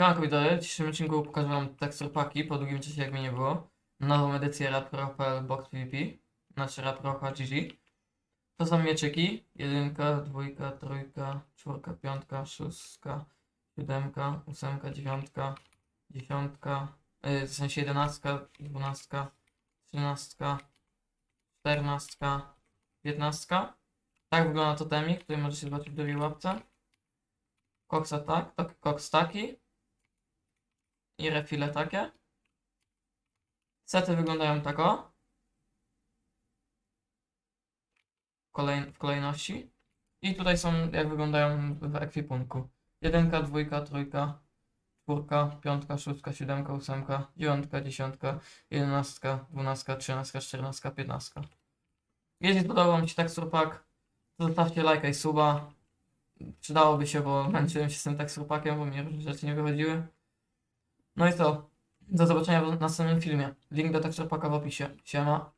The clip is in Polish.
Siemanko widzowie, w dzisiejszym odcinku pokażę wam tekstur paki po długim czasie jak mnie nie było. Nową edycję Rapro.pl Box PvP, znaczy Rapro GG. To są mieczyki, jedynka, dwójka, trójka, czwórka, piątka, szóstka, siódemka, ósemka, dziewiątka, dziesiątka, yy, w sensie jedenastka, dwunastka, trzynastka, czternastka, piętnastka. Tak wygląda totemik, który możecie zobaczyć w drugiej łapce. Koksa tak, tak, koks taki. I refile takie. Sety wyglądają tak o. Kolej, w kolejności. I tutaj są jak wyglądają w ekwipunku. Jedynka, dwójka, trójka, czwórka, piątka, szóstka, siódemka, ósemka, dziewiątka, dziesiątka, jedenastka, dwunastka, trzynastka, czternastka, piętnastka. Jeśli podobał Wam się tekstur zostawcie lajka i suba. Przydałoby się, bo męczyłem się z tym tekstur bo mi różne rzeczy nie wychodziły. No i co? Do zobaczenia w następnym filmie. Link do tekstur packa w opisie. Siema.